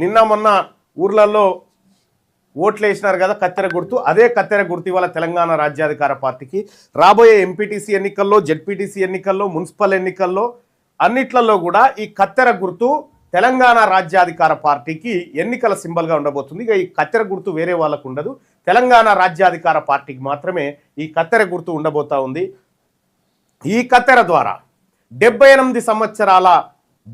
నిన్న మొన్న ఊర్లలో ఓట్లు వేసినారు కదా కత్తెర గుర్తు. అదే కత్తెర గుర్తు ఇవాళ తెలంగాణ రాజ్యాధికార పార్టీకి. రాబోయే ఎంపీటీసీ ఎన్నికల్లో జెడ్పీటీసీ ఎన్నికల్లో మున్సిపల్ ఎన్నికల్లో అన్నిట్లలో కూడా ఈ కత్తెర గుర్తు తెలంగాణ రాజ్యాధికార పార్టీకి ఎన్నికల సింబల్గా ఉండబోతుంది. ఇక ఈ కత్తెర గుర్తు వేరే వాళ్ళకు ఉండదు. తెలంగాణ రాజ్యాధికార పార్టీకి మాత్రమే ఈ కత్తెర గుర్తు ఉండబోతా ఉంది. ఈ కత్తెర ద్వారా డెబ్బై ఎనిమిది సంవత్సరాల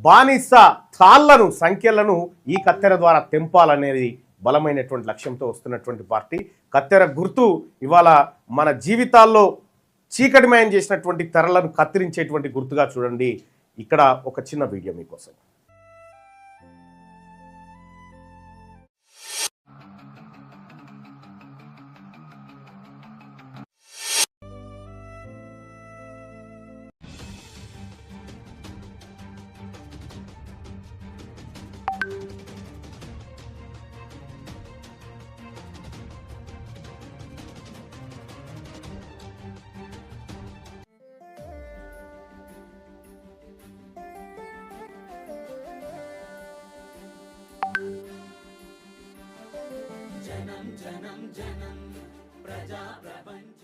బానిస తాళ్ళను సంఖ్యలను ఈ కత్తెర ద్వారా తెంపాలనేది బలమైనటువంటి లక్ష్యంతో వస్తున్నటువంటి పార్టీ. కత్తెర గుర్తు ఇవాళ మన జీవితాల్లో చీకటిమయం చేసినటువంటి తెరలను కత్తిరించేటువంటి గుర్తుగా చూడండి. ఇక్కడ ఒక చిన్న వీడియో మీకోసం.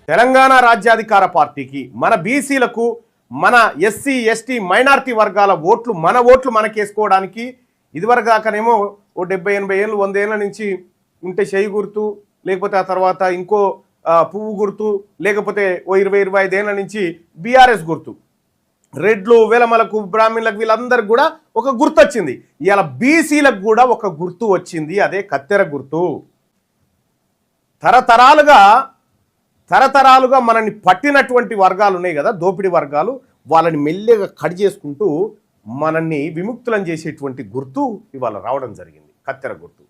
తెలంగాణ రాజ్యాధికార పార్టీకి మన బీసీలకు మన ఎస్సీ ఎస్టీ మైనార్టీ వర్గాల ఓట్లు మన ఓట్లు మనకేసుకోవడానికి ఇదివరకు దాకానేమో ఓ డెబ్బై ఎనభై ఏళ్ళు వంద ఏళ్ళ నుంచి ఉంటే చేయి గుర్తు లేకపోతే ఆ తర్వాత ఇంకో పువ్వు గుర్తు లేకపోతే ఓ ఇరవై ఇరవై ఐదేళ్ళ నుంచి బీఆర్ఎస్ గుర్తు. రెడ్లు వేలమలకు బ్రాహ్మణులకు వీళ్ళందరికి కూడా ఒక గుర్తు వచ్చింది ఇవాళ బీసీలకు కూడా ఒక గుర్తు వచ్చింది అదే కత్తెర గుర్తు. తరతరాలుగా తరతరాలుగా మనల్ని పట్టినటువంటి వర్గాలు ఉన్నాయి కదా దోపిడీ వర్గాలు వాళ్ళని మెల్లగా కట్ చేసుకుంటూ మనల్ని విముక్తులను చేసేటువంటి గుర్తు ఇవాళ రావడం జరిగింది. కత్తెర గుర్తు.